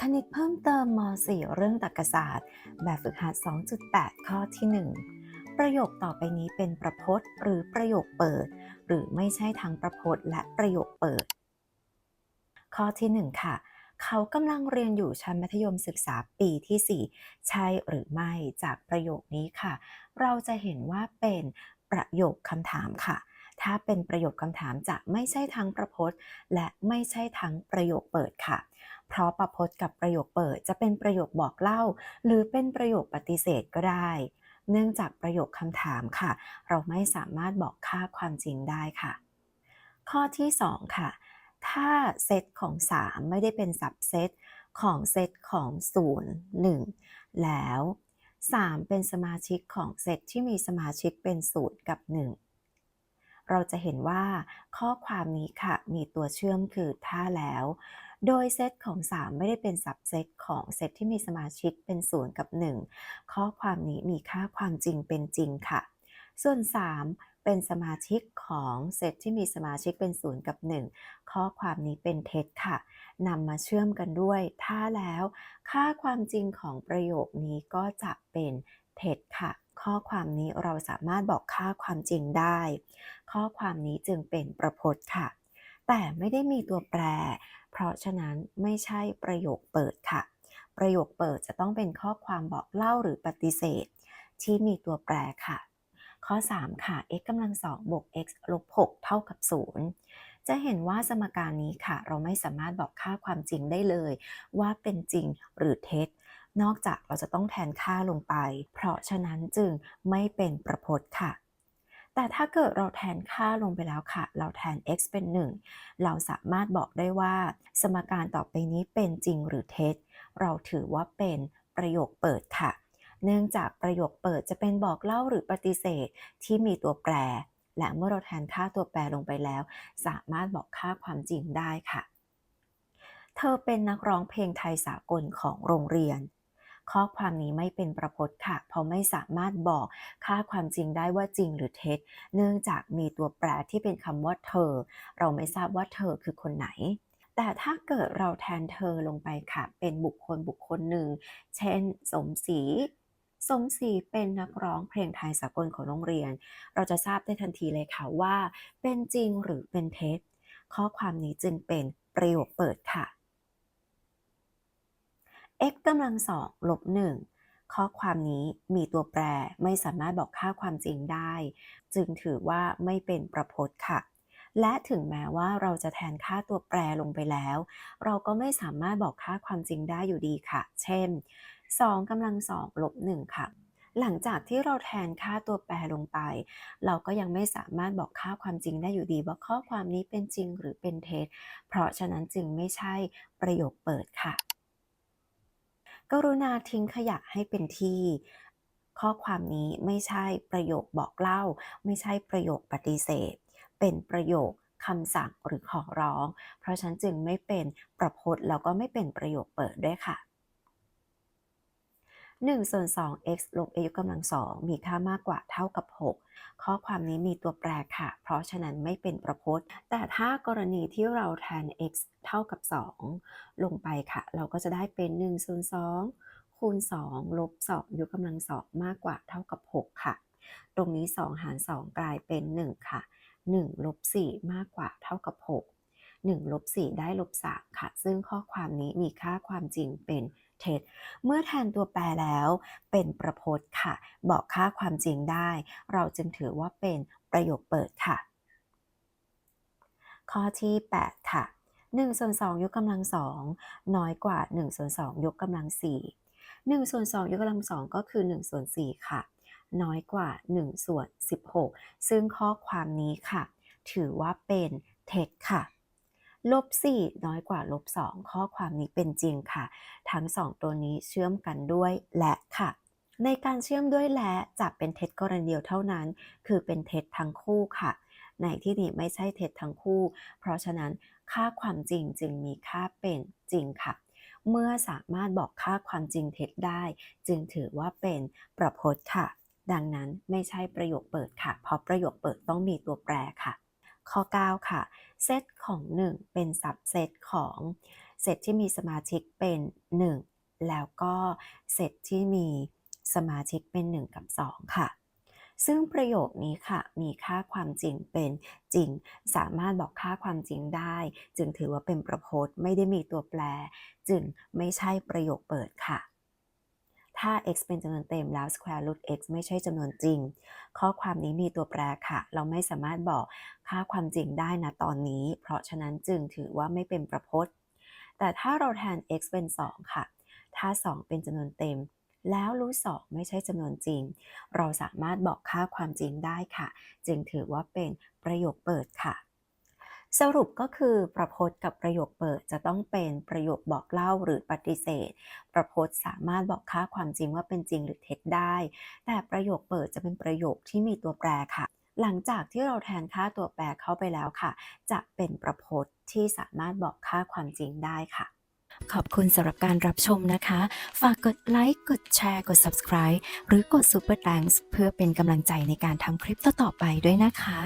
คณิตเพิ่มเติมม .4 เรื่องตรรกศาสตร์ แบบฝึกหัด 2.8 ข้อที่ 1 ประโยคต่อไปนี้เป็นประพจน์ หรือประโยคเปิด หรือไม่ใช่ทั้งประพจน์และประโยคเปิด ข้อที่ 1 ค่ะ เขากำลังเรียนอยู่ชั้นมัธยมศึกษาปีที่ 4 ใช่หรือไม่จากประโยคนี้ค่ะ เราจะเห็นว่าเป็นประโยคคำถามค่ะ ถ้าเป็นประโยคคำถามจะไม่ใช่ทั้งประพจน์ และไม่ใช่ทั้งประโยคเปิดค่ะ เพราะประพจน์กับประโยคเปิดจะเป็นประโยคบอกเล่า หรือเป็นประโยคปฏิเสธก็ได้ เนื่องจากประโยคคำถามค่ะ เราไม่สามารถบอกค่าความจริงได้ค่ะ ข้อที่ 2 ค่ะ ถ้าเซตของ 3 ไม่ได้เป็นสับเซตของเซตของ 0 1 แล้ว 3 เป็นสมาชิกของเซตที่มีสมาชิกเป็น 0 กับ 1 เราจะเห็นว่าข้อความนี้ค่ะมีตัวเชื่อมคือถ้าแล้ว โดยเซตของ 3 ไม่ได้เป็นสับเซตของเซตที่มีสมาชิกเป็น 0 กับ 1 ข้อความนี้มีค่าความจริงเป็นจริงค่ะ ส่วน 3 เป็นสมาชิกของเซตที่มีสมาชิกเป็น 0 กับ 1 ข้อความนี้เป็นเท็จค่ะนำมาเชื่อมกันด้วย ถ้าแล้ว ค่าความจริงของประโยคนี้ก็จะเป็นเท็จค่ะ ข้อความนี้เราสามารถบอกค่าความจริงได้ ข้อความนี้จึงเป็นประพจน์ค่ะ แต่ไม่ได้มีตัวแปร เพราะฉะนั้นไม่ใช่ประโยคเปิดค่ะ ประโยคเปิดจะต้องเป็นข้อความบอกเล่าหรือปฏิเสธ ที่มีตัวแปรค่ะ ข้อ 3 ค่ะ x กำลังสองบวก x ลบ6เท่ากับ 0 จะเห็นว่าสมการนี้ค่ะ เราไม่สามารถบอกค่าความจริงได้เลย ว่าเป็นจริงหรือเท็จ นอกจากเราจะต้องแทนค่าลงไป เพราะฉะนั้นจึงไม่เป็นประพจน์ค่ะ แต่ถ้าเกิดเราแทนค่าลงไปแล้วค่ะ เราแทน x เป็น 1 เราสามารถบอกได้ว่า สมการต่อไปนี้เป็นจริงหรือเท็จ เราถือว่าเป็นประโยคเปิดค่ะ เนื่องจากประโยคเปิดจะเป็นบอกเล่าหรือปฏิเสธที่มีตัวแปร และเมื่อเราแทนค่าตัวแปรลงไปแล้ว สามารถบอกค่าความจริงได้ค่ะเธอเป็นนักร้องเพลงไทยสากลของโรงเรียน ข้อความนี้ไม่เป็นประพจน์ค่ะ เพราะไม่สามารถบอกค่าความจริงได้ว่าจริงหรือเท็จ เนื่องจากมีตัวแปรที่เป็นคำว่าเธอ เราไม่ทราบว่าเธอคือคนไหนแต่ถ้าเกิดเราแทนเธอลงไปค่ะ เป็นบุคคลบุคคลหนึ่ง เช่น สมศรี สมศรีเป็นนักร้องเพลงไทยสากลของโรงเรียน เราจะทราบได้ทันทีเลยค่ะว่า เป็นจริงหรือเป็นเท็จ ข้อความนี้จึงเป็นประโยคเปิดค่ะ x กำลังสองลบหนึ่งข้อความนี้มีตัวแปรไม่สามารถบอกค่าความจริงได้ จึงถือว่าไม่เป็นประพจน์ค่ะ และถึงแม้ว่าเราจะแทนค่าตัวแปรลงไปแล้ว เราก็ไม่สามารถบอกค่าความจริงได้อยู่ดีค่ะ เช่น2กำลังสองลบ1ค่ะ หลังจากที่เราแทนค่าตัวแปรลงไป เราก็ยังไม่สามารถบอกค่าความจริงได้อยู่ดี ว่าข้อความนี้เป็นจริงหรือเป็นเท็จ เพราะฉะนั้นจึงไม่ใช่ประโยคเปิดค่ะ กรุณาทิ้งขยะให้เป็นที่ ข้อความนี้ไม่ใช่ประโยคบอกเล่า ไม่ใช่ประโยคปฏิเสธ เป็นประโยคคำสั่งหรือขอร้อง เพราะฉันจึงไม่เป็นประพจน์แล้วก็ไม่เป็นประโยคเปิดด้วยค่ะ 1ส่วน 2 x ลบ a ยกกำลังสองมีค่ามากกว่าเท่ากับ 6 ข้อความนี้มีตัวแปรค่ะ เพราะฉะนั้นไม่เป็นประพจน์ แต่ถ้ากรณีที่เราแทน x เท่ากับ 2 ลงไปค่ะ เราก็จะได้เป็น1ส่วน2คูณ 2 ลบ 2 ยกกำลังสองมากกว่าเท่ากับ 6 ค่ะ ตรงนี้ 2 หาร 2 กลายเป็น 1 ค่ะ 1 ลบ 4 มากกว่าเท่ากับ 6 1 ลบ 4 ได้ลบ 3 ค่ะ ซึ่งข้อความนี้มีค่าความจริงเป็น เท็จเมื่อแทนตัวแปรแล้วเป็นประพจน์ค่ะ บอกค่าความจริงได้ เราจึงถือว่าเป็นประโยคเปิดค่ะ ข้อที่ 8 ค่ะ1ส่วน2ยกกำลังสองน้อยกว่า1ส่วน2ยกกำลัง4 1ส่วน2ยกกำลังสองก็คือ1ส่วน4ค่ะ น้อยกว่า1ส่วน16 ซึ่งข้อความนี้ค่ะ ถือว่าเป็นเท็จค่ะ ลบ4น้อยกว่าลบ2ข้อความนี้เป็นจริงค่ะ ทั้ง 2 ตัวนี้เชื่อมกันด้วยและค่ะ ในการเชื่อมด้วยและจะเป็นเท็จกรณีเดียวเท่านั้น คือเป็นเท็จทั้งคู่ค่ะ ในที่นี้ไม่ใช่เท็จทั้งคู่ เพราะฉะนั้นค่าความจริงจึงมีค่าเป็นจริงค่ะ เมื่อสามารถบอกค่าความจริงเท็จได้ จึงถือว่าเป็นประพจน์ค่ะ ดังนั้นไม่ใช่ประโยคเปิดค่ะ เพราะประโยคเปิดต้องมีตัวแปรค่ะ ข้อ 9 ค่ะ เซตของ 1 เป็นสับเซตของเซตที่มีสมาชิกเป็น 1 แล้วก็เซตที่มีสมาชิกเป็น 1 กับ 2 ค่ะ ซึ่งประโยคนี้ค่ะ มีค่าความจริงเป็นจริง สามารถบอกค่าความจริงได้ จึงถือว่าเป็นประพจน์ไม่ได้มีตัวแปร จึงไม่ใช่ประโยคเปิดค่ะ ถ้า x เป็นจำนวนเต็มแล้ว square root x ไม่ใช่จำนวนจริง ข้อความนี้มีตัวแปรค่ะ เราไม่สามารถบอกค่าความจริงได้นะตอนนี้ เพราะฉะนั้นจึงถือว่าไม่เป็นประพจน์ แต่ถ้าเราแทน x เป็น 2 ค่ะ ถ้า 2 เป็นจำนวนเต็ม แล้วรู้2ไม่ใช่จำนวนจริง เราสามารถบอกค่าความจริงได้ค่ะ จึงถือว่าเป็นประโยคเปิดค่ะ สรุปก็คือประพจน์กับประโยคเปิดจะต้องเป็นประโยคบอกเล่าหรือปฏิเสธ ประพจน์สามารถบอกค่าความจริงว่าเป็นจริงหรือเท็จได้ แต่ประโยคเปิดจะเป็นประโยคที่มีตัวแปรค่ะ หลังจากที่เราแทนค่าตัวแปรเข้าไปแล้วค่ะ จะเป็นประพจน์ที่สามารถบอกค่าความจริงได้ค่ะ ขอบคุณสำหรับการรับชมนะคะ ฝากกดไลค์กดแชร์กด subscribe หรือกด super thanks เพื่อเป็นกำลังใจในการทำคลิปต่อๆไปด้วยนะคะ